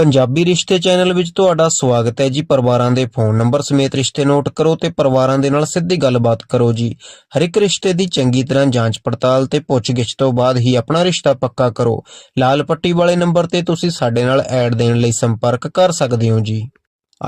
ਪੰਜਾਬੀ ਰਿਸ਼ਤੇ ਚੈਨਲ ਵਿੱਚ ਤੁਹਾਡਾ ਸਵਾਗਤ ਹੈ ਜੀ। ਪਰਿਵਾਰਾਂ ਦੇ ਫੋਨ ਨੰਬਰ ਸਮੇਤ ਰਿਸ਼ਤੇ ਨੋਟ ਕਰੋ ਤੇ ਪਰਿਵਾਰਾਂ ਦੇ ਨਾਲ ਸਿੱਧੀ ਗੱਲਬਾਤ ਕਰੋ ਜੀ। ਹਰ ਇੱਕ ਰਿਸ਼ਤੇ ਦੀ ਚੰਗੀ ਤਰ੍ਹਾਂ ਜਾਂਚ ਪੜਤਾਲ ਤੇ ਪੁੱਛਗਿੱਛ ਤੋਂ ਬਾਅਦ ਹੀ ਆਪਣਾ ਰਿਸ਼ਤਾ ਪੱਕਾ ਕਰੋ। ਲਾਲ ਪੱਟੀ ਵਾਲੇ ਨੰਬਰ ਤੇ ਤੁਸੀਂ ਸਾਡੇ ਨਾਲ ਐਡ ਦੇਣ ਲਈ ਸੰਪਰਕ ਕਰ ਸਕਦੇ ਹੋ ਜੀ।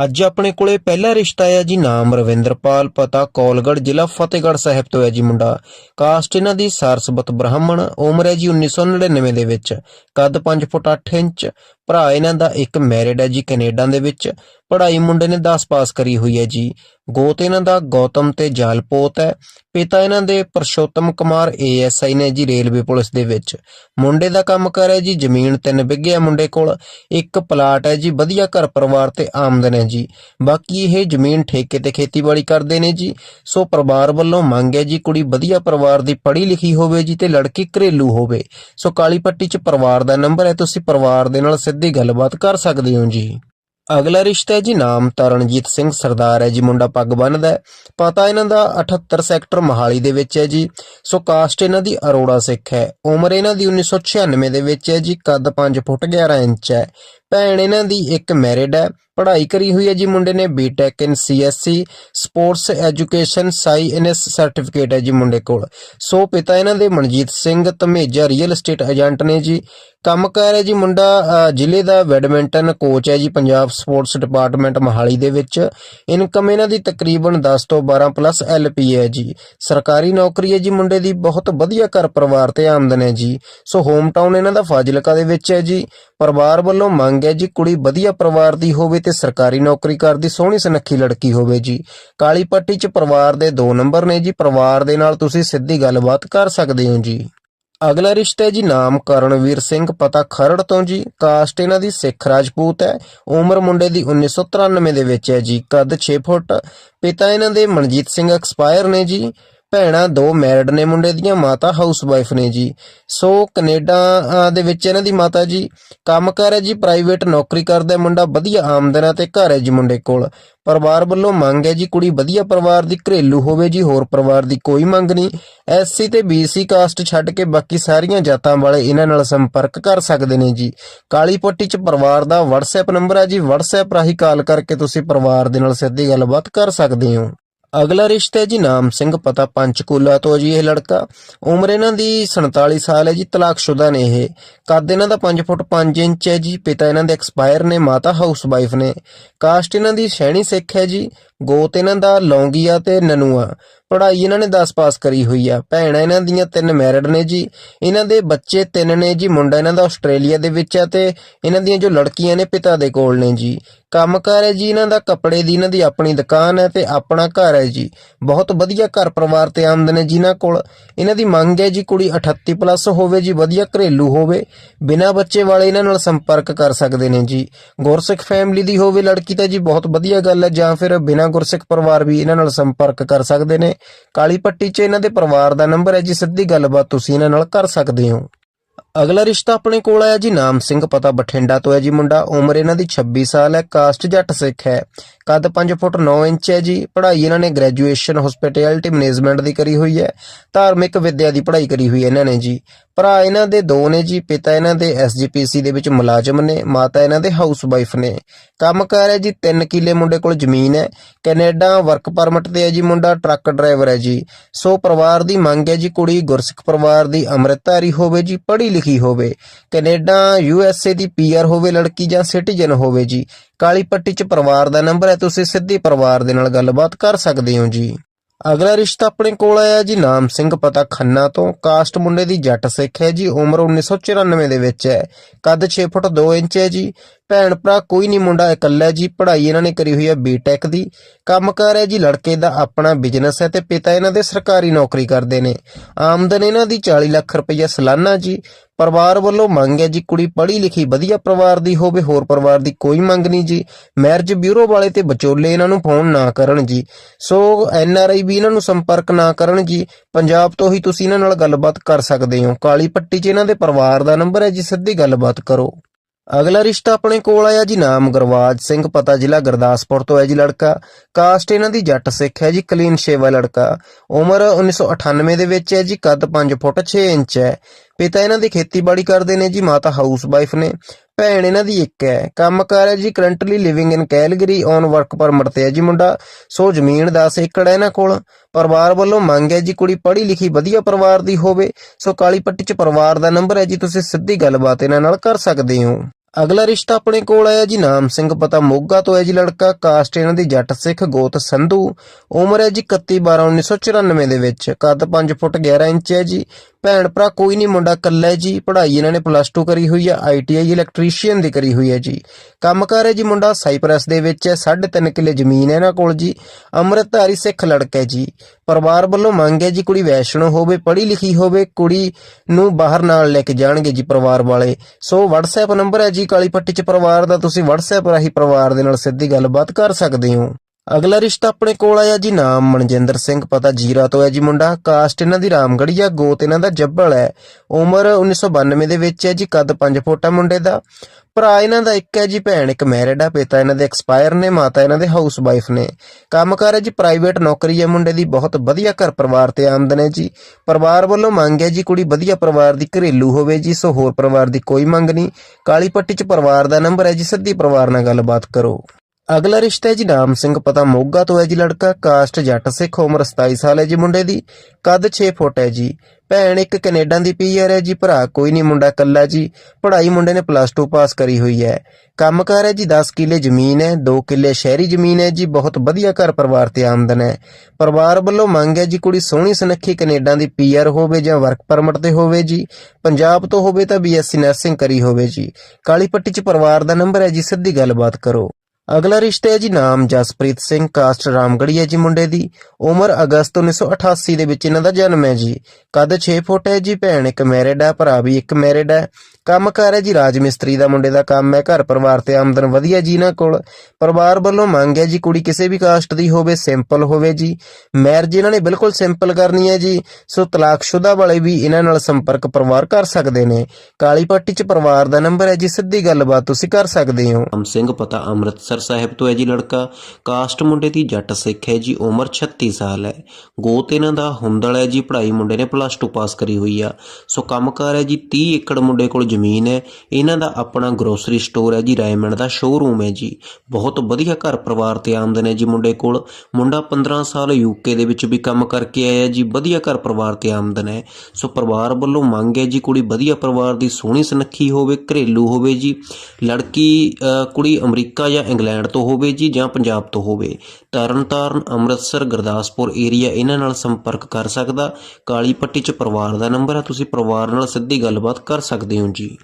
ਅੱਜ ਆਪਣੇ ਕੋਲੇ ਪਹਿਲਾ ਰਿਸ਼ਤਾ ਹੈ ਜੀ, ਨਾਮ ਰਵਿੰਦਰਪਾਲ, ਪਤਾ ਕੋਲਗੜ, ਜ਼ਿਲ੍ਹਾ ਫਤਿਹਗੜ੍ਹ ਸਾਹਿਬ ਤੋਂ ਹੈ ਜੀ ਮੁੰਡਾ। ਕਾਸਟ ਇਹਨਾਂ ਦੀ ਸਾਰਸਵਤ ਬ੍ਰਾਹਮਣ, ਉਮਰ ਹੈ ਜੀ 1999 ਦੇ ਵਿੱਚ। ਕੱਦ 5 ਫੁੱਟ 8 ਇੰਚ ਭਰਾ ਇਹਨਾਂ ਦਾ ਇੱਕ ਮੈਰਿਡ ਹੈ ਜੀ ਕੈਨੇਡਾ ਦੇ ਵਿੱਚ, ਪੜ੍ਹਾਈ ਮੁੰਡੇ ਨੇ 10 ਪਾਸ ਕਰੀ ਹੋਈ ਹੈ ਜੀ। ਗੋਤ ਇਹਨਾਂ ਦਾ ਗੌਤਮ ਤੇ ਜਾਲਪੋਤ ਹੈ। ਪਿਤਾ ਇਹਨਾਂ ਦੇ ਪਰਸ਼ੋਤਮ ਕੁਮਾਰ ਏਐਸਆਈ ਨੇ ਜੀ ਰੇਲਵੇ ਪੁਲਿਸ ਦੇ ਵਿੱਚ। ਮੁੰਡੇ ਦਾ ਕੰਮ ਕਰ ਹੈ ਜੀ, ਜ਼ਮੀਨ ਤਿੰਨ ਬਿੱਗੇ ਹੈ ਮੁੰਡੇ ਕੋਲ। ਇੱਕ ਪਲਾਟ ਹੈ ਜੀ, ਵਧੀਆ ਘਰ ਪਰਿਵਾਰ ਤੇ ਆਮਦਨ ਹੈ ਜੀ। ਬਾਕੀ ਇਹ ਜ਼ਮੀਨ ਠੇਕੇ ਤੇ ਖੇਤੀਬਾੜੀ ਕਰਦੇ ਨੇ ਜੀ। ਸੋ ਪਰਿਵਾਰ ਵੱਲੋਂ ਮੰਗ ਹੈ ਜੀ, ਕੁੜੀ ਵਧੀਆ ਪਰਿਵਾਰ ਦੀ ਪੜ੍ਹੀ ਲਿਖੀ ਹੋਵੇ ਜੀ ਤੇ ਲੜਕੀ ਘਰੇਲੂ ਹੋਵੇ। ਸੋ ਕਾਲੀ ਪੱਟੀ 'ਚ ਪਰਿਵਾਰ ਦਾ ਨੰਬਰ ਹੈ, ਤੁਸੀਂ ਪਰਿਵਾਰ ਦੇ ਨਾਲ ਸਿੱਧੀ ਗੱਲਬਾਤ ਕਰ ਸਕਦੇ ਹੋ ਜੀ। ਅਗਲਾ ਰਿਸ਼ਤਾ ਹੈ ਜੀ ਨਾਮ ਤਰਨਜੀਤ ਸਿੰਘ ਸਰਦਾਰ ਹੈ ਜੀ, ਮੁੰਡਾ ਪੱਗ ਬੰਨਦਾ ਹੈ। ਪਤਾ ਇਹਨਾਂ ਦਾ 78 ਸੈਕਟਰ ਮਹਾਲੀ ਦੇ ਵਿੱਚ ਹੈ ਜੀ। ਸੋ ਕਾਸਟ ਇਹਨਾਂ ਦੀ ਅਰੋੜਾ ਸਿੱਖ ਹੈ। ਉਮਰ ਇਹਨਾਂ ਦੀ 1996 ਦੇ ਵਿੱਚ ਹੈ ਜੀ। ਕੱਦ 5 ਫੁੱਟ 11 ਇੰਚ ਹੈ। ਭੈਣ ਇਹਨਾਂ ਦੀ ਇੱਕ ਮੈਰਿਡ ਹੈ। ਪੜ੍ਹਾਈ ਕਰੀ ਹੋਈ ਹੈ ਜੀ ਮੁੰਡੇ ਨੇ BTech in CSC sports education SAI certificate ਹੈ ਜੀ ਮੁੰਡੇ ਕੋਲ। ਸੋ ਪਿਤਾ ਇਹਨਾਂ ਦੇ Manjit Singh Dhameja real estate agent ਨੇ ਜੀ। ਕੰਮ ਕਰ ਹੈ ਜੀ ਮੁੰਡਾ ਜ਼ਿਲ੍ਹੇ ਦਾ ਬੈਡਮਿੰਟਨ ਕੋਚ ਹੈ ਜੀ ਪੰਜਾਬ ਸਪੋਰਟਸ ਡਿਪਾਰਟਮੈਂਟ ਮਹਾਲੀ ਦੇ ਵਿੱਚ। ਇਨਕਮ ਇਹਨਾਂ ਦੀ ਤਕਰੀਬਨ 10 ਤੋਂ 12 ਪਲੱਸ ਐਲਪੀ ਹੈ ਜੀ। ਸਰਕਾਰੀ ਨੌਕਰੀ ਹੈ ਜੀ ਮੁੰਡੇ ਦੀ, ਬਹੁਤ ਵਧੀਆ ਘਰ ਪਰਿਵਾਰ ਤੇ ਆਮਦਨ ਹੈ ਜੀ। ਸੋ ਹੋਮ ਟਾਊਨ ਇਹਨਾਂ ਦਾ ਫਾਜ਼ਿਲਕਾ ਦੇ ਵਿੱਚ ਹੈ ਜੀ। ਪਰਿਵਾਰ ਵੱਲੋਂ ਮੰਗ ਹੈ ਜੀ ਕੁੜੀ ਵਧੀਆ ਪਰਿਵਾਰ ਦੀ ਹੋਵੇ ਤੇ ਸਰਕਾਰੀ ਨੌਕਰੀ ਕਰਦੀ ਸੋਹਣੀ ਸੁਨੱਖੀ ਲੜਕੀ ਹੋਵੇ ਜੀ। ਕਾਲੀ ਪੱਟੀ 'ਚ ਪਰਿਵਾਰ ਦੇ ਦੋ ਨੰਬਰ ਨੇ ਜੀ। ਪਰਿਵਾਰ ਦੇ ਨਾਲ ਤੁਸੀਂ ਸਿੱਧੀ ਗੱਲਬਾਤ ਕਰ ਸਕਦੇ ਹੋ ਜੀ। ਅਗਲਾ ਰਿਸ਼ਤਾ ਹੈ ਜੀ ਨਾਮ ਕਰਨਵੀਰ ਸਿੰਘ ਪਤਾ ਖਰੜ ਤੋਂ ਜੀ। ਕਾਸਟ ਇਹਨਾਂ ਦੀ ਸਿੱਖ ਰਾਜਪੂਤ ਹੈ। ਉਮਰ ਮੁੰਡੇ ਦੀ 1993 ਦੇ ਵਿੱਚ ਹੈ ਜੀ। ਕੱਦ 6 ਫੁੱਟ। ਪਿਤਾ ਇਹਨਾਂ ਦੇ ਮਨਜੀਤ ਸਿੰਘ ਐਕਸਪਾਇਰ ਨੇ ਜੀ। ਭੈਣਾਂ ਦੋ ਮੈਰਿਡ ਨੇ ਮੁੰਡੇ ਦੀਆਂ, ਮਾਤਾ ਹਾਊਸ ਵਾਈਫ ਨੇ ਜੀ। ਸੋ ਕੈਨੇਡਾ ਦੇ ਵਿੱਚ ਇਹਨਾਂ ਦੀ ਮਾਤਾ ਜੀ ਕੰਮ ਕਰ ਹੈ ਜੀ ਪ੍ਰਾਈਵੇਟ ਨੌਕਰੀ ਕਰਦਾ ਮੁੰਡਾ, ਵਧੀਆ ਆਮਦਨ ਤੇ ਘਰ ਹੈ ਜੀ ਮੁੰਡੇ ਕੋਲ। ਪਰਿਵਾਰ ਵੱਲੋਂ ਮੰਗ ਹੈ ਜੀ, ਕੁੜੀ ਵਧੀਆ ਪਰਿਵਾਰ ਦੀ, ਘਰੇਲੂ ਹੋਵੇ ਜੀ, ਹੋਰ ਪਰਿਵਾਰ ਦੀ ਕੋਈ ਮੰਗ ਨਹੀਂ। ਐਸਸੀ ਤੇ ਬੀਸੀ ਕਾਸਟ ਛੱਡ ਕੇ ਬਾਕੀ ਸਾਰੀਆਂ ਜਾਤਾਂ ਵਾਲੇ ਇਹਨਾਂ ਨਾਲ ਸੰਪਰਕ ਕਰ ਸਕਦੇ ਨੇ ਜੀ। ਕਾਲੀ ਪੱਟੀ 'ਚ ਪਰਿਵਾਰ ਦਾ WhatsApp ਨੰਬਰ ਹੈ ਜੀ। WhatsApp ਰਾਹੀਂ ਕਾਲ ਕਰਕੇ ਤੁਸੀਂ ਪਰਿਵਾਰ ਦੇ ਨਾਲ ਸਿੱਧੀ ਗੱਲਬਾਤ ਕਰ ਸਕਦੇ ਹੋ। ਅਗਲਾ ਰਿਸ਼ਤਾ ਹੈ ਜੀ ਨਾਮ ਸਿੰਘ, ਪਤਾ ਪੰਚਕੂਲਾ ਤੋਂ ਜੀ ਇਹ ਲੜਕਾ। ਉਮਰ ਇਹਨਾਂ ਦੀ 47 ਸਾਲ ਹੈ ਜੀ, ਤਲਾਕਸ਼ੁਦਾ ਨੇ ਇਹ। ਕੱਦ ਇਹਨਾਂ ਦਾ 5 ਫੁੱਟ 5 ਇੰਚ ਹੈ ਜੀ, ਪਿਤਾ ਇਹਨਾਂ ਦੇ ਐਕਸਪਾਇਰ ਨੇ, ਮਾਤਾ ਹਾਊਸ ਵਾਈਫ ਨੇ। ਕਾਸਟ ਇਹਨਾਂ ਦੀ ਸ਼ੈਣੀ ਸਿੱਖ ਹੈ ਜੀ ਗੋਤ ਇਹਨਾਂ ਦਾ ਲੌਂਗੀਆ ਤੇ ਨਨੂਆ। ਪੜ੍ਹਾਈ ਇਹਨਾਂ ਨੇ 10 ਪਾਸ ਕਰੀ ਹੋਈ ਆ। ਭੈਣਾਂ ਇਹਨਾਂ ਦੀਆਂ ਤਿੰਨ ਮੈਰਿਡ ਨੇ ਜੀ। ਇਹਨਾਂ ਦੇ ਬੱਚੇ ਤਿੰਨ ਨੇ ਜੀ। ਮੁੰਡਾ ਇਹਨਾਂ ਦਾ ਆਸਟ੍ਰੇਲੀਆ ਦੇ ਵਿੱਚ ਆ ਤੇ ਇਹਨਾਂ ਦੀਆਂ ਜੋ ਲੜਕੀਆਂ ਨੇ ਪਿਤਾ ਦੇ ਕੋਲ ਨੇ ਜੀ। ਕੰਮਕਾਰ ਹੈ ਜੀ ਇਹਨਾਂ ਦਾ। ਕੱਪੜੇ ਦੀ ਇਹਨਾਂ ਦੀ ਆਪਣੀ ਦੁਕਾਨ ਹੈ ਤੇ ਆਪਣਾ ਘਰ ਹੈ ਜੀ। ਬਹੁਤ ਵਧੀਆ ਘਰ ਪਰਿਵਾਰ ਤੇ ਆਮਦਨ ਹੈ ਇਹਨਾਂ ਕੋਲ। ਇਹਨਾਂ ਦੀ ਮੰਗ ਹੈ ਜੀ ਕੁੜੀ 38 ਪਲੱਸ ਹੋਵੇ ਜੀ, ਵਧੀਆ ਘਰੇਲੂ ਹੋਵੇ। ਬਿਨਾਂ ਬੱਚੇ ਵਾਲੇ ਇਹਨਾਂ ਨਾਲ ਸੰਪਰਕ ਕਰ ਸਕਦੇ ਨੇ ਜੀ। ਗੁਰਸਿੱਖ ਫੈਮਿਲੀ ਦੀ ਹੋਵੇ ਲੜਕੀ ਤਾਂ ਜੀ ਬਹੁਤ ਵਧੀਆ ਗੱਲ ਹੈ। ਜਾਂ ਫਿਰ ਬਿਨਾਂ ਗੁਰਸਿੱਖ ਪਰਿਵਾਰ ਵੀ ਇਹਨਾਂ ਨਾਲ ਸੰਪਰਕ ਕਰ ਸਕਦੇ ਨੇ। ਕਾਲੀ ਪੱਟੀ 'ਚ ਇਹਨਾਂ ਦੇ ਪਰਿਵਾਰ ਦਾ ਨੰਬਰ ਹੈ ਜੀ, ਸਿੱਧੀ ਗੱਲਬਾਤ ਤੁਸੀਂ ਇਹਨਾਂ ਨਾਲ ਕਰ ਸਕਦੇ ਹੋ। ਅਗਲਾ ਰਿਸ਼ਤਾ ਆਪਣੇ ਕੋਲ ਆਇਆ ਜੀ, ਨਾਮ ਸਿੰਘ, ਪਤਾ ਬਠਿੰਡਾ ਤੋਂ ਹੈ ਜੀ ਮੁੰਡਾ। ਉਮਰ ਇਹਨਾਂ ਦੀ 26 ਸਾਲ ਹੈ, ਕਾਸਟ ਜੱਟ ਸਿੱਖ ਹੈ। ਕੱਦ 5 ਫੁੱਟ 9 ਇੰਚ ਹੈ ਜੀ। ਪੜ੍ਹਾਈ ਇਹਨਾਂ ਨੇ ਗ੍ਰੈਜੂਏਸ਼ਨ ਹਸਪਿਟੈਲਿਟੀ ਮੈਨੇਜਮੈਂਟ ਦੀ ਕਰੀ ਹੋਈ ਹੈ। ਧਾਰਮਿਕ ਵਿੱਦਿਆ ਦੀ ਪੜ੍ਹਾਈ ਕਰੀ ਹੋਈ ਹੈ ਇਹਨਾਂ ਨੇ ਜੀ। ਭਰਾ ਇਹਨਾਂ ਦੇ ਦੋ ਨੇ ਜੀ, ਪਿਤਾ ਇਹਨਾਂ ਦੇ ਐਸਜੀਪੀਸੀ ਦੇ ਵਿੱਚ ਮੁਲਾਜ਼ਮ ਨੇ, ਮਾਤਾ ਇਹਨਾਂ ਦੇ ਹਾਊਸ ਵਾਈਫ ਨੇ। ਕੰਮ ਕਰ ਹੈ ਜੀ 3 ਕਿੱਲੇ ਮੁੰਡੇ ਕੋਲ ਜ਼ਮੀਨ ਹੈ। ਕੈਨੇਡਾ ਵਰਕ ਪਰਮਿਟ ਤੇ ਹੈ ਜੀ ਮੁੰਡਾ, ਟਰੱਕ ਡਰਾਈਵਰ ਹੈ ਜੀ। ਸੋ ਪਰਿਵਾਰ ਦੀ ਮੰਗ ਹੈ ਜੀ, ਕੁੜੀ ਗੁਰਸਿੱਖ ਪਰਿਵਾਰ ਦੀ ਅੰਮ੍ਰਿਤਧਾਰੀ ਹੋਵੇ ਜੀ, ਪੜ੍ਹੀ ਲਿਖੀ ਹੋਵੇ। ਕੈਨੇਡਾ ਯੂਐਸਏ ਦੀ ਪੀਆਰ ਹੋਵੇ, ਲੜਕੀ ਜਾਂ ਸਿਟੀਜ਼ਨ ਹੋਵੇ ਜੀ। ਕਾਲੀ ਪੱਟੀ 'ਚ ਪਰਿਵਾਰ ਦਾ ਨੰਬਰ ਹੈ, ਤੁਸੀਂ ਸਿੱਧੀ ਪਰਿਵਾਰ ਦੇ ਨਾਲ ਗੱਲਬਾਤ ਕਰ ਸਕਦੇ ਹੋ ਜੀ। ਅਗਲਾ ਰਿਸ਼ਤਾ ਆਪਣੇ ਕੋਲ ਆਇਆ ਜੀ, ਨਾਮ ਸਿੰਘ ਪਤਾ ਖੰਨਾ ਤੋਂ। ਕਾਸਟ ਮੁੰਡੇ ਦੀ ਜੱਟ ਸਿੱਖ ਹੈ ਜੀ, ਉਮਰ 1994 ਦੇ ਵਿੱਚ ਹੈ। ਕੱਦ 6 ਫੁੱਟ 2 ਇੰਚ ਹੈ ਜੀ। ਭੈਣ ਭਰਾ, ਕੋਈ ਨਹੀਂ ਮੁੰਡਾ ਇਕੱਲਾ ਜੀ, ਪੜ੍ਹਾਈ ਇਹਨਾਂ ਨੇ ਕਰੀ ਹੋਈ ਹੈ ਬੀਟੈਕ ਦੀ। ਕੰਮਕਾਰ ਹੈ ਜੀ, ਲੜਕੇ ਦਾ ਆਪਣਾ ਬਿਜ਼ਨਸ ਹੈ ਤੇ ਪਿਤਾ ਇਹਨਾਂ ਦੇ ਸਰਕਾਰੀ ਨੌਕਰੀ ਕਰਦੇ ਨੇ। ਆਮਦਨ ਇਹਨਾਂ ਦੀ 40 ਲੱਖ ਰੁਪਈਆ ਸਾਲਾਨਾ ਜੀ। ਪਰਿਵਾਰ ਵੱਲੋਂ ਮੰਗ ਹੈ ਜੀ, ਕੁੜੀ ਪੜ੍ਹੀ ਲਿਖੀ ਵਧੀਆ ਪਰਿਵਾਰ ਦੀ ਹੋਵੇ, ਹੋਰ ਪਰਿਵਾਰ ਦੀ ਕੋਈ ਮੰਗ ਨਹੀਂ ਜੀ। ਮੈਰਿਜ ਬਿਊਰੋ ਵਾਲੇ ਤੇ ਵਿਚੋਲੇ ਇਹਨਾਂ ਨੂੰ ਫੋਨ ਨਾ ਕਰਨ ਜੀ। ਸੋ ਐਨ ਆਰ ਆਈ ਵੀ ਇਹਨਾਂ ਨੂੰ ਸੰਪਰਕ ਨਾ ਕਰਨ ਜੀ। ਪੰਜਾਬ ਤੋਂ ਹੀ ਤੁਸੀਂ ਇਹਨਾਂ ਨਾਲ ਗੱਲਬਾਤ ਕਰ ਸਕਦੇ ਹੋ। ਕਾਲੀ ਪੱਟੀ 'ਚ ਇਹਨਾਂ ਦੇ ਪਰਿਵਾਰ ਦਾ ਨੰਬਰ ਹੈ ਜੀ, ਸਿੱਧੀ ਗੱਲਬਾਤ ਕਰੋ। ਅਗਲਾ ਰਿਸ਼ਤਾ ਆਪਣੇ ਕੋਲ ਆਇਆ ਜੀ, ਨਾਮ ਗੁਰਵਾਜ ਸਿੰਘ, ਪਤਾ ਜ਼ਿਲ੍ਹਾ ਗੁਰਦਾਸਪੁਰ ਤੋਂ ਹੈ ਜੀ ਲੜਕਾ। ਕਾਸਟ ਇਹਨਾਂ ਦੀ ਜੱਟ ਸਿੱਖ ਹੈ ਜੀ, ਕਲੀਨ ਸ਼ੇਵਾ ਲੜਕਾ। ਉਮਰ 1998 ਦੇ ਵਿੱਚ ਹੈ ਜੀ, ਕੱਦ 5 ਫੁੱਟ 6 ਇੰਚ ਹੈ। ਪਿਤਾ ਇਹਨਾਂ ਦੇ ਖੇਤੀਬਾੜੀ ਕਰਦੇ ਨੇ ਜੀ, ਮਾਤਾ ਹਾਊਸ ਵਾਈਫ ਨੇ। ਭੈਣ ਇਹਨਾਂ ਦੀ ਇੱਕ ਹੈ। ਕੰਮਕਾਰ ਹੈ ਜੀ currently living in Calgary on work permit ਤੇ ਹੈ ਜੀ ਮੁੰਡਾ। ਸੋ ਜ਼ਮੀਨ 10 ਏਕੜ ਹੈ ਇਹਨਾਂ ਕੋਲ। ਪਰਿਵਾਰ ਵੱਲੋਂ ਮੰਗ ਹੈ ਜੀ ਕੁੜੀ ਪੜ੍ਹੀ ਲਿਖੀ ਵਧੀਆ ਪਰਿਵਾਰ ਦੀ ਹੋਵੇ। ਸੋ ਕਾਲੀ ਪੱਟੀ 'ਚ ਪਰਿਵਾਰ ਦਾ ਨੰਬਰ ਹੈ ਜੀ, ਤੁਸੀਂ ਸਿੱਧੀ ਗੱਲਬਾਤ ਇਹਨਾਂ ਨਾਲ ਕਰ ਸਕਦੇ ਹੋ। ਅਗਲਾ ਰਿਸ਼ਤਾ ਆਪਣੇ ਕੋਲ ਆਇਆ ਜੀ, ਨਾਮ ਸਿੰਘ ਪਤਾ ਮੋਗਾ ਤੋਂ ਹੈ ਜੀ ਲੜਕਾ। ਕਾਸਟ ਇਹਨਾਂ ਦੀ ਜੱਟ ਸਿੱਖ ਗੋਤ ਸੰਧੂ। ਉਮਰ ਹੈ ਜੀ 31 12 1994 ਦੇ ਵਿੱਚ। ਕੱਦ 5 ਫੁੱਟ 11 ਇੰਚ ਹੈ ਜੀ। ਭੈਣ ਭਰਾ, ਕੋਈ ਨਹੀਂ ਮੁੰਡਾ ਕੱਲਾ ਹੈ ਜੀ, ਪੜ੍ਹਾਈ ਇਹਨਾਂ ਨੇ ਪਲੱਸ 2 ਕਰੀ ਹੋਈ ਹੈ ਆਈਟੀਆਈ ਇਲੈਕਟ੍ਰੀਸ਼ੀਅਨ ਦੀ ਕਰੀ ਹੋਈ ਹੈ ਜੀ। ਕੰਮਕਾਰ ਹੈ ਜੀ ਮੁੰਡਾ ਸਾਈਪ੍ਰੈਸ ਦੇ ਵਿੱਚ ਹੈ 3.5 ਕਿੱਲੇ ਜ਼ਮੀਨ ਹੈ ਇਹਨਾਂ ਕੋਲ ਜੀ। ਅੰਮ੍ਰਿਤਧਾਰੀ ਸਿੱਖ ਲੜਕਾ ਹੈ ਜੀ। ਪਰਿਵਾਰ ਵੱਲੋਂ ਮੰਗ ਹੈ ਜੀ, ਕੁੜੀ ਵੈਸ਼ਨੋ ਹੋਵੇ, ਪੜ੍ਹੀ ਲਿਖੀ ਹੋਵੇ, ਕੁੜੀ ਨੂੰ ਬਾਹਰ ਨਾਲ ਲੈ ਕੇ ਜਾਣਗੇ ਜੀ ਪਰਿਵਾਰ ਵਾਲੇ। ਸੋ WhatsApp ਨੰਬਰ ਹੈ ਜੀ, ਕਾਲੀ ਪੱਟੀ 'ਚ ਪਰਿਵਾਰ ਦਾ, ਤੁਸੀਂ WhatsApp ਰਾਹੀਂ ਪਰਿਵਾਰ ਦੇ ਨਾਲ ਸਿੱਧੀ ਗੱਲਬਾਤ ਕਰ ਸਕਦੇ ਹੋ। ਅਗਲਾ ਰਿਸ਼ਤਾ ਆਪਣੇ ਕੋਲ ਆਇਆ ਜੀ ਨਾਮ ਮਨਜਿੰਦਰ ਸਿੰਘ, ਪਤਾ ਜੀਰਾ ਤੋਂ ਹੈ ਜੀ ਮੁੰਡਾ। ਕਾਸਟ ਇਹਨਾਂ ਦੀ ਰਾਮਗੜੀਆ ਗੋਤ ਇਹਨਾਂ ਦਾ ਜੱਬਲ ਹੈ। ਉਮਰ 1992 ਦੇ ਵਿੱਚ ਹੈ ਜੀ, ਕੱਦ 5 ਫੁੱਟ ਹੈ ਮੁੰਡੇ ਦਾ। ਭਰਾ ਇਹਨਾਂ ਦਾ ਇੱਕ ਹੈ ਜੀ, ਭੈਣ ਇੱਕ ਮੈਰਿਡ ਆ, ਪਿਤਾ ਇਹਨਾਂ ਦੇ ਐਕਸਪਾਇਰ ਨੇ, ਮਾਤਾ ਇਹਨਾਂ ਦੇ ਹਾਊਸ ਵਾਈਫ ਨੇ। ਕੰਮਕਾਰ ਹੈ ਜੀ ਪ੍ਰਾਈਵੇਟ ਨੌਕਰੀ ਹੈ ਮੁੰਡੇ ਦੀ, ਬਹੁਤ ਵਧੀਆ ਘਰ ਪਰਿਵਾਰ ਤੇ ਆਮਦਨ ਹੈ ਜੀ। ਪਰਿਵਾਰ ਵੱਲੋਂ ਮੰਗ ਹੈ ਜੀ, ਕੁੜੀ ਵਧੀਆ ਪਰਿਵਾਰ ਦੀ ਘਰੇਲੂ ਹੋਵੇ ਜੀ, ਸੋ ਹੋਰ ਪਰਿਵਾਰ ਦੀ ਕੋਈ ਮੰਗ ਨਹੀਂ। ਕਾਲੀ ਪੱਟੀ 'ਚ ਪਰਿਵਾਰ ਦਾ ਨੰਬਰ ਹੈ ਜੀ, ਸਿੱਧੀ ਪਰਿਵਾਰ ਨਾਲ ਗੱਲਬਾਤ ਕਰੋ। ਅਗਲਾ ਰਿਸ਼ਤਾ ਹੈ ਜੀ ਨਾਮ ਸਿੰਘ ਪਤਾ ਮੋਗਾ ਤੋਂ ਹੈ ਜੀ ਲੜਕਾ, ਕਾਸਟ ਜੱਟ ਸਿੱਖ, ਉਮਰ 27 ਸਾਲ ਹੈ ਜੀ ਮੁੰਡੇ ਦੀ। ਕੱਦ 6 ਫੁੱਟ ਹੈ ਜੀ। ਭੈਣ ਇੱਕ ਕੈਨੇਡਾ ਦੀ ਪੀਆਰ ਹੈ ਜੀ, ਭਰਾ ਕੋਈ ਨਹੀਂ, ਮੁੰਡਾ ਕੱਲਾ ਜੀ। ਪੜ੍ਹਾਈ ਮੁੰਡੇ ਨੇ ਪਲੱਸ 2 ਪਾਸ ਕਰੀ ਹੋਈ ਹੈ। ਕੰਮਕਾਰ ਹੈ ਜੀ 10 ਕਿੱਲੇ ਜ਼ਮੀਨ ਹੈ 2 ਕਿੱਲੇ ਸ਼ਹਿਰੀ ਜ਼ਮੀਨ ਹੈ ਜੀ, ਬਹੁਤ ਵਧੀਆ ਘਰ ਪਰਿਵਾਰ ਤੇ ਆਮਦਨ ਹੈ। ਪਰਿਵਾਰ ਵੱਲੋਂ ਮੰਗ ਹੈ ਜੀ ਕੁੜੀ ਸੋਹਣੀ ਸੁਨੱਖੀ ਕੈਨੇਡਾ ਦੀ ਪੀਆਰ ਹੋਵੇ ਜਾਂ ਵਰਕ ਪਰਮਿਟ ਤੇ ਹੋਵੇ ਜੀ। ਪੰਜਾਬ ਤੋਂ ਹੋਵੇ ਤਾਂ ਬੀਐਸਸੀ ਨਰਸਿੰਗ ਕਰੀ ਹੋਵੇ ਜੀ। ਕਾਲੀ ਪੱਟੀ 'ਚ ਪਰਿਵਾਰ ਦਾ ਨੰਬਰ ਹੈ ਜੀ, ਸਿੱਧੀ ਗੱਲਬਾਤ ਕਰੋ। ਅਗਲਾ ਰਿਸ਼ਤਾ ਹੈ ਜੀ ਨਾਮ ਜਸਪ੍ਰੀਤ ਸਿੰਘ ਕਾਸਟ ਰਾਮਗੜੀ ਹੈ ਜੀ ਮੁੰਡੇ ਦੀ। ਉਮਰ ਅਗਸਤ 1988 ਦੇ ਵਿੱਚ ਇਹਨਾਂ ਦਾ ਜਨਮ ਹੈ ਜੀ। ਕੱਦ 6 ਫੁੱਟ ਹੈ ਜੀ, ਭੈਣ ਇੱਕ ਮੈਰਿਡ ਹੈ, ਭਰਾ ਵੀ ਇੱਕ ਮੈਰਿਡ ਹੈ। ਕੰਮਕਾਰ ਹੈ ਜੀ ਰਾਜ ਮਿਸਤਰੀ ਦਾ ਮੁੰਡੇ ਦਾ ਕੰਮ ਹੈ। ਘਰ ਪਰਿਵਾਰ ਤੇ ਆਮਦਨ ਵਧੀਆ ਜੀ ਇਹਨਾਂ ਕੋਲ। ਪਰਿਵਾਰ ਵੱਲੋਂ ਮੰਗ ਹੈ ਜੀ, ਕੁੜੀ ਕਿਸੇ ਵੀ ਕਾਸਟ ਦੀ ਹੋਵੇ ਸਿੰਪਲ ਹੋਵੇ ਜੀ। ਮੈਰਿਜ ਇਹਨਾਂ ਨੇ ਬਿਲਕੁਲ ਸਿੰਪਲ ਕਰਨੀ ਹੈ ਜੀ। ਸੋ ਤਲਾਕਸ਼ੁਦਾ ਵਾਲੇ ਵੀ ਇਹਨਾਂ ਨਾਲ ਸੰਪਰਕ ਪਰਿਵਾਰ ਕਰ ਸਕਦੇ ਨੇ। ਕਾਲੀ ਪੱਟੀ 'ਚ ਪਰਿਵਾਰ ਦਾ ਨੰਬਰ ਹੈ ਜੀ, ਸਿੱਧੀ ਗੱਲਬਾਤ ਤੁਸੀਂ ਕਰ ਸਕਦੇ ਹੋ। ਰਾਮ ਸਿੰਘ, ਪਤਾ ਅੰਮ੍ਰਿਤਸਰ ਸਾਹਿਬ ਤੋਂ ਹੈ ਜੀ ਲੜਕਾ ਕਾਸਟ ਮੁੰਡੇ ਦੀ ਜੱਟ ਸਿੱਖ ਹੈ ਜੀ, ਉਮਰ 36 ਸਾਲ ਹੈ। ਗੋਤ ਇਹਨਾਂ ਦਾ ਹੁੰਦਲ ਹੈ ਜੀ, ਪੜ੍ਹਾਈ ਮੁੰਡੇ ਨੇ ਪਲੱਸ 2 ਪਾਸ ਕਰੀ ਹੋਈ ਆ। ਸੋ ਕੰਮਕਾਰ ਹੈ ਜੀ 30 ਏਕੜ ਮੁੰਡੇ ਕੋਲ ਜ਼ਮੀਨ ਹੈ। ਇਹਨਾਂ ਦਾ ਆਪਣਾ ਗਰੋਸਰੀ ਸਟੋਰ ਹੈ ਜੀ ਰਾਇਮੰਡ ਦਾ ਸ਼ੋਰੂਮ ਹੈ ਜੀ। ਬਹੁਤ ਵਧੀਆ ਘਰ ਪਰਿਵਾਰ ਤੇ ਆਮਦਨ ਹੈ ਜੀ ਮੁੰਡੇ ਕੋਲ। ਮੁੰਡਾ 15 ਸਾਲ ਯੂਕੇ ਦੇ ਵਿੱਚ ਵੀ ਕੰਮ ਕਰਕੇ ਆਇਆ ਜੀ, ਵਧੀਆ ਘਰ ਪਰਿਵਾਰ ਤੇ ਆਮਦਨ ਹੈ। ਸੋ ਪਰਿਵਾਰ ਵੱਲੋਂ ਮੰਗ ਹੈ ਜੀ, ਕੁੜੀ ਵਧੀਆ ਪਰਿਵਾਰ ਦੀ ਸੋਹਣੀ ਸੁਨੱਖੀ ਹੋਵੇ, ਘਰੇਲੂ ਹੋਵੇ ਜੀ। ਲੜਕੀ ਕੁੜੀ ਅਮਰੀਕਾ ਜਾਂ ਇੰਗਲੈਂਡ ਤੋਂ ਹੋਵੇ ਜੀ ਜਾਂ ਪੰਜਾਬ ਤੋਂ ਹੋਵੇ, ਤਰਨਤਾਰਨ, ਅੰਮ੍ਰਿਤਸਰ, ਗੁਰਦਾਸਪੁਰ ਏਰੀਆ ਇਹਨਾਂ ਨਾਲ ਸੰਪਰਕ ਕਰ ਸਕਦਾ। ਕਾਲੀ ਪੱਟੀ 'ਚ ਪਰਿਵਾਰ ਦਾ ਨੰਬਰ ਹੈ, ਤੁਸੀਂ ਪਰਿਵਾਰ ਨਾਲ ਸਿੱਧੀ ਗੱਲਬਾਤ ਕਰ ਸਕਦੇ ਹੋ ਜੀ।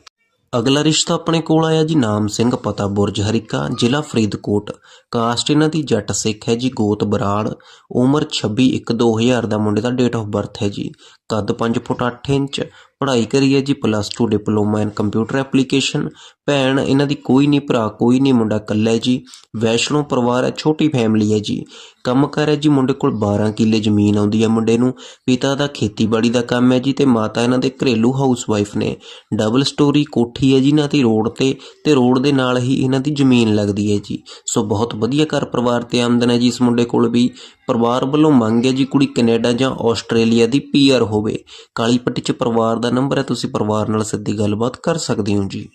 ਅਗਲਾ ਰਿਸ਼ਤਾ ਆਪਣੇ ਕੋਲ ਆਇਆ ਜੀ, ਨਾਮ ਸਿੰਘ, ਪਤਾ ਬੁਰਜ, ਹਰੀਕਾ, ਜ਼ਿਲ੍ਹਾ ਫਰੀਦਕੋਟ। ਕਾਸਟ ਇਹਨਾਂ ਦੀ ਜੱਟ ਸਿੱਖ ਹੈ ਜੀ, ਗੋਤ ਬਰਾੜ। ਉਮਰ 26 1 2000 ਦਾ ਮੁੰਡੇ ਦਾ ਡੇਟ ਆਫ ਬਰਥ ਹੈ ਜੀ। ਕੱਦ 5 ਫੁੱਟ 8 ਇੰਚ ਪੜ੍ਹਾਈ ਕਰੀ ਹੈ ਜੀ plus 2 diploma in computer application ਭੈਣ, ਇਹਨਾਂ ਦੀ ਕੋਈ ਨਹੀਂ ਭਰਾ, ਕੋਈ ਨਹੀਂ ਮੁੰਡਾ ਇਕੱਲਾ ਹੈ ਜੀ। ਵੈਸ਼ਨੋ ਪਰਿਵਾਰ ਹੈ, ਛੋਟੀ ਫੈਮਿਲੀ ਹੈ ਜੀ। ਕੰਮ ਕਰ ਹੈ ਜੀ ਮੁੰਡੇ ਕੋਲ 12 ਕਿੱਲੇ ਜ਼ਮੀਨ ਆਉਂਦੀ ਹੈ ਮੁੰਡੇ ਨੂੰ। ਪਿਤਾ ਦਾ ਖੇਤੀਬਾੜੀ ਦਾ ਕੰਮ ਹੈ ਜੀ ਤੇ ਮਾਤਾ ਇਹਨਾਂ ਦੇ ਘਰੇਲੂ ਹਾਊਸਵਾਈਫ ਨੇ। ਡਬਲ ਸਟੋਰੀ ਕੋਠੀ ਹੈ ਜੀ ਇਹਨਾਂ ਦੀ ਰੋਡ ਤੇ ਤੇ ਰੋਡ ਦੇ ਨਾਲ ਹੀ ਇਹਨਾਂ ਦੀ ਜ਼ਮੀਨ ਲੱਗਦੀ ਹੈ ਜੀ। ਸੋ ਬਹੁਤ ਵਧੀਆ ਘਰ ਪਰਿਵਾਰ ਤੇ ਆਮਦਨ ਹੈ ਜੀ ਇਸ ਮੁੰਡੇ ਕੋਲ ਵੀ। ਪਰਿਵਾਰ ਵੱਲੋਂ ਮੰਗ ਹੈ ਜੀ ਕੁੜੀ ਕੈਨੇਡਾ ਜਾਂ ਆਸਟ੍ਰੇਲੀਆ ਦੀ ਪੀਆਰ ਹੋਵੇ। ਕਾਲੀ ਪੱਟੀ 'ਚ ਪਰਿਵਾਰ ਦਾ ਨੰਬਰ ਹੈ, ਤੁਸੀਂ ਪਰਿਵਾਰ ਨਾਲ ਸਿੱਧੀ ਗੱਲਬਾਤ ਕਰ ਸਕਦੇ ਹੋ ਜੀ।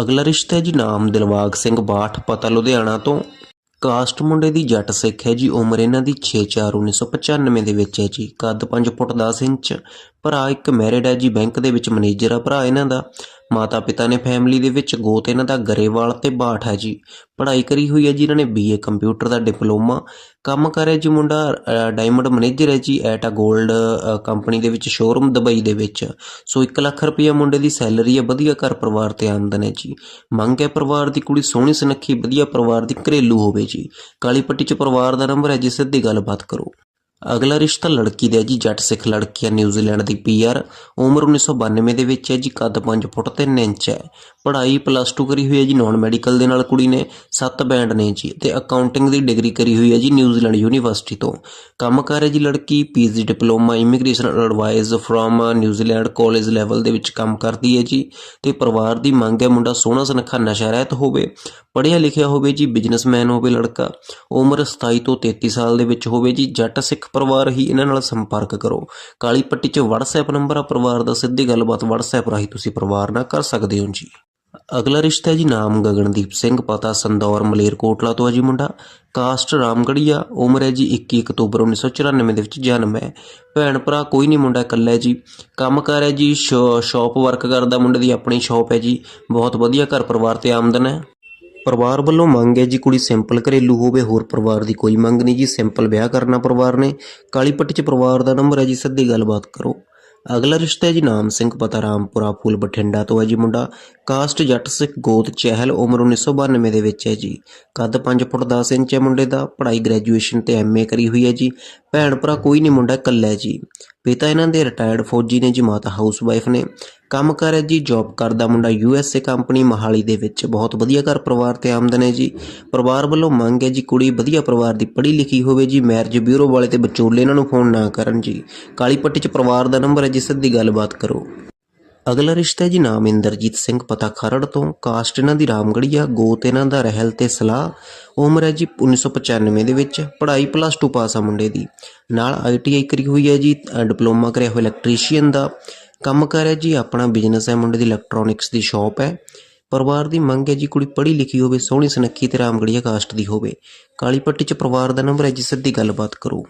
ਅਗਲਾ ਰਿਸ਼ਤਾ ਹੈ ਜੀ ਨਾਮ ਦਿਲਵਾਗ ਸਿੰਘ ਬਾਠ, ਪਤਾ ਲੁਧਿਆਣਾ ਤੋਂ। ਕਾਸਟ ਮੁੰਡੇ ਦੀ ਜੱਟ ਸਿੱਖ ਹੈ ਜੀ, ਉਮਰ ਇਹਨਾਂ ਦੀ 6/4 1995 ਦੇ ਵਿੱਚ ਹੈ ਜੀ। ਕੱਦ 5 ਫੁੱਟ 10 ਇੰਚ ਭਰਾ ਇੱਕ ਮੈਰਿਡ ਹੈ ਜੀ ਬੈਂਕ ਦੇ ਵਿੱਚ ਮੈਨੇਜਰ ਆ ਭਰਾ ਇਹਨਾਂ ਦਾ। ਮਾਤਾ ਪਿਤਾ ਨੇ ਫੈਮਿਲੀ ਦੇ ਵਿੱਚ ਗੋਤ ਇਹਨਾਂ ਦਾ ਗਰੇਵਾਲ ਤੇ ਬਾਠ ਹੈ ਜੀ। ਪੜ੍ਹਾਈ ਕਰੀ ਹੋਈ ਹੈ ਜੀ ਇਹਨਾਂ ਨੇ ਬੀਏ ਕੰਪਿਊਟਰ ਦਾ ਡਿਪਲੋਮਾ। ਕੰਮ ਕਰ ਰਿਹਾ ਜੀ ਮੁੰਡਾ ਡਾਇਮੰਡ ਮੈਨੇਜਰ ਹੈ ਜੀ ਐਟ ਅ 골ਡ ਕੰਪਨੀ ਦੇ ਵਿੱਚ ਸ਼ੋਰੂਮ ਦੁਬਈ ਦੇ ਵਿੱਚ। ਸੋ 1 ਲੱਖ ਰੁਪਈਆ ਮੁੰਡੇ ਦੀ ਸੈਲਰੀ ਹੈ, ਵਧੀਆ ਘਰ ਪਰਿਵਾਰ ਤੇ ਆਮਦਨ ਹੈ ਜੀ। ਮੰਗ ਹੈ ਪਰਿਵਾਰ ਦੀ ਕੁੜੀ ਸੋਹਣੀ ਸੁਨੱਖੀ, ਵਧੀਆ ਪਰਿਵਾਰ ਦੀ ਘਰੇਲੂ ਹੋਵੇ ਜੀ। ਕਾਲੀ ਪੱਟੀ 'ਚ ਪਰਿਵਾਰ ਦਾ ਨੰਬਰ ਹੈ ਜੀ, ਸਿੱਧੀ ਗੱਲਬਾਤ ਕਰੋ। ਅਗਲਾ ਰਿਸ਼ਤਾ ਲੜਕੀ ਦਾ ਹੈ ਜੀ, ਜੱਟ ਸਿੱਖ ਲੜਕੀ ਹੈ ਨਿਊਜ਼ੀਲੈਂਡ ਦੀ ਪੀਆਰ ਉਮਰ 1992 ਦੇ ਵਿੱਚ ਹੈ ਜੀ, ਕੱਦ 5 ਫੁੱਟ 3 ਇੰਚ ਹੈ। ਪੜ੍ਹਾਈ ਪਲੱਸ 2 ਕਰੀ ਹੋਈ ਹੈ ਜੀ ਨਾਨ ਮੈਡੀਕਲ ਦੇ ਨਾਲ ਕੁੜੀ ਨੇ 7 ਬੈਂਡ ਨੇ ਜੀ ਤੇ ਅਕਾਊਂਟਿੰਗ ਦੀ ਡਿਗਰੀ ਕਰੀ ਹੋਈ ਹੈ ਜੀ ਨਿਊਜ਼ੀਲੈਂਡ ਯੂਨੀਵਰਸਿਟੀ ਤੋਂ। ਕੰਮ ਕਰ ਹੈ ਜੀ ਲੜਕੀ, PG diploma immigration advice from New Zealand college level ਦੇ ਵਿੱਚ ਕੰਮ ਕਰਦੀ ਹੈ ਜੀ ਤੇ ਪਰਿਵਾਰ ਦੀ ਮੰਗ ਹੈ ਮੁੰਡਾ ਸੋਹਣਾ ਸੁਨੱਖਾ ਨਸ਼ਾ ਰਹਿਤ ਹੋਵੇ, ਪੜ੍ਹਿਆ ਲਿਖਿਆ ਹੋਵੇ ਜੀ ਬਿਜ਼ਨਸਮੈਨ ਹੋਵੇ ਲੜਕਾ, ਉਮਰ 27 ਤੋਂ 33 ਸਾਲ ਦੇ ਵਿੱਚ ਹੋਵੇ ਜੀ, ਜੱਟ ਸਿੱਖ ਪਰਿਵਾਰ ਹੀ ਇਹਨਾਂ ਨਾਲ ਸੰਪਰਕ ਕਰੋ। ਕਾਲੀ ਪੱਟੀ 'ਚ WhatsApp ਨੰਬਰ ਆ, ਪਰਿਵਾਰ ਦਾ ਸਿੱਧੀ ਗੱਲਬਾਤ WhatsApp ਰਾਹੀਂ ਤੁਸੀਂ ਪਰਿਵਾਰ ਨਾਲ ਕਰ ਸਕਦੇ ਹੋ ਜੀ। ਅਗਲਾ ਰਿਸ਼ਤਾ ਹੈ ਜੀ ਨਾਮ ਗਗਨਦੀਪ ਸਿੰਘ, ਪਤਾ ਸੰਦੌਰ ਮਲੇਰਕੋਟਲਾ ਤੋਂ ਹੈ ਜੀ ਮੁੰਡਾ। ਕਾਸਟ ਰਾਮਗੜੀਆ, ਉਮਰ ਹੈ ਜੀ 21 ਅਕਤੂਬਰ 1994 ਦੇ ਵਿੱਚ ਜਨਮ ਹੈ। ਭੈਣ ਭਰਾ ਕੋਈ ਨਹੀਂ, ਮੁੰਡਾ ਇਕੱਲਾ ਹੈ ਜੀ। ਕੰਮ ਕਰ ਹੈ ਜੀ ਸ਼ਾਪ ਵਰਕ ਕਰਦਾ ਮੁੰਡੇ ਦੀ, ਆਪਣੀ ਸ਼ਾਪ ਹੈ ਜੀ। ਬਹੁਤ ਵਧੀਆ ਘਰ ਪਰਿਵਾਰ ਤੇ ਆਮਦਨ ਹੈ। ਪਰਿਵਾਰ ਵੱਲੋਂ ਮੰਗ ਹੈ ਜੀ ਕੁੜੀ ਸਿੰਪਲ ਘਰੇਲੂ ਹੋਵੇ, ਹੋਰ ਪਰਿਵਾਰ ਦੀ ਕੋਈ ਮੰਗ ਨਹੀਂ ਜੀ। ਸਿੰਪਲ ਵਿਆਹ ਕਰਨਾ ਪਰਿਵਾਰ ਨੇ। ਕਾਲੀ ਪੱਟੀ 'ਚ ਪਰਿਵਾਰ ਦਾ ਨੰਬਰ ਹੈ ਜੀ, ਸਿੱਧੀ ਗੱਲਬਾਤ ਕਰੋ। ਅਗਲਾ ਰਿਸ਼ਤਾ ਹੈ ਜੀ ਨਾਮ ਸਿੰਘ, ਪਤਾ ਰਾਮਪੁਰਾ ਫੂਲ ਬਠਿੰਡਾ ਤੋਂ ਹੈ ਜੀ ਮੁੰਡਾ। ਕਾਸਟ ਜੱਟ ਸਿੱਖ ਗੋਤ ਚਹਿਲ ਉਮਰ 1992 ਦੇ ਵਿੱਚ ਹੈ ਜੀ। ਕੱਦ 5 ਫੁੱਟ 10 ਇੰਚ ਹੈ ਮੁੰਡੇ ਦਾ। ਪੜ੍ਹਾਈ ਗ੍ਰੈਜੂਏਸ਼ਨ ਤੇ ਐਮਏ ਕਰੀ ਹੋਈ ਹੈ ਜੀ। ਭੈਣ ਭਰਾ ਕੋਈ ਨਹੀਂ ਮੁੰਡਾ, ਇਕੱਲਾ ਹੈ ਜੀ। ਪਿਤਾ ਇਹਨਾਂ ਦੇ ਰਿਟਾਇਰਡ ਫੌਜੀ ਨੇ ਜੀ, ਮਾਤਾ ਹਾਊਸ ਵਾਈਫ ਨੇ ਕੰਮ ਕਰ ਹੈ ਜੀ ਜੌਬ ਕਰਦਾ ਮੁੰਡਾ ਯੂਐਸਏ ਕੰਪਨੀ ਮਹਾਲੀ ਦੇ ਵਿੱਚ। ਬਹੁਤ ਵਧੀਆ ਘਰ ਪਰਿਵਾਰ ਤੇ ਆਮਦਨ ਹੈ ਜੀ। ਪਰਿਵਾਰ ਵੱਲੋਂ ਮੰਗ ਹੈ ਜੀ, ਕੁੜੀ ਵਧੀਆ ਪਰਿਵਾਰ ਦੀ ਪੜ੍ਹੀ ਲਿਖੀ ਹੋਵੇ ਜੀ ਮੈਰਿਜ ਬਿਊਰੋ ਵਾਲੇ ਤੇ ਵਿਚੋਲੇ ਇਹਨਾਂ ਨੂੰ ਫੋਨ ਨਾ ਕਰਨ ਜੀ। ਕਾਲੀ ਪੱਟੀ 'ਚ ਪਰਿਵਾਰ ਦਾ ਨੰਬਰ ਹੈ ਜੀ, ਸਿੱਧੀ ਗੱਲਬਾਤ ਕਰੋ। ਅਗਲਾ ਰਿਸ਼ਤਾ ਹੈ ਜੀ ਨਾਮ ਇੰਦਰਜੀਤ ਸਿੰਘ ਪਤਾ ਖਰੜ ਤੋਂ। ਕਾਸਟ ਇਹਨਾਂ ਦੀ ਰਾਮਗੜੀਆ ਗੋਤ ਇਹਨਾਂ ਦਾ ਰਹਿਲ ਤੇ ਸਲਾਹ। ਉਮਰ ਹੈ ਜੀ 1995 ਦੇ ਵਿੱਚ, ਪੜ੍ਹਾਈ ਪਲੱਸ 2 ਪਾਸ ਆ ਮੁੰਡੇ ਦੀ। ਨਾਲ ਆਈਟੀਆਈ ਕਰੀ ਹੋਈ ਹੈ ਜੀ ਡਿਪਲੋਮਾ ਕਰਿਆ ਹੋਇਆ ਇਲੈਕਟ੍ਰੀਸ਼ੀਅਨ ਦਾ। ਕੰਮ ਕਰ ਹੈ ਜੀ, ਆਪਣਾ ਬਿਜ਼ਨਸ ਹੈ, ਮੁੰਡੇ ਦੀ ਇਲੈਕਟ੍ਰੋਨਿਕਸ ਦੀ ਸ਼ਾਪ ਹੈ। ਪਰਿਵਾਰ ਦੀ ਮੰਗ ਹੈ ਜੀ, ਕੁੜੀ ਪੜ੍ਹੀ ਲਿਖੀ ਹੋਵੇ, ਸੋਹਣੀ ਸੁਨੱਖੀ ਤੇ ਰਾਮਗੜੀਆ ਕਾਸਟ ਦੀ ਹੋਵੇ। ਕਾਲੀ ਪੱਟੀ 'ਚ ਪਰਿਵਾਰ ਦਾ ਨੰਬਰ ਹੈ ਜੀ, ਸਿੱਧੀ ਗੱਲਬਾਤ ਕਰੋ।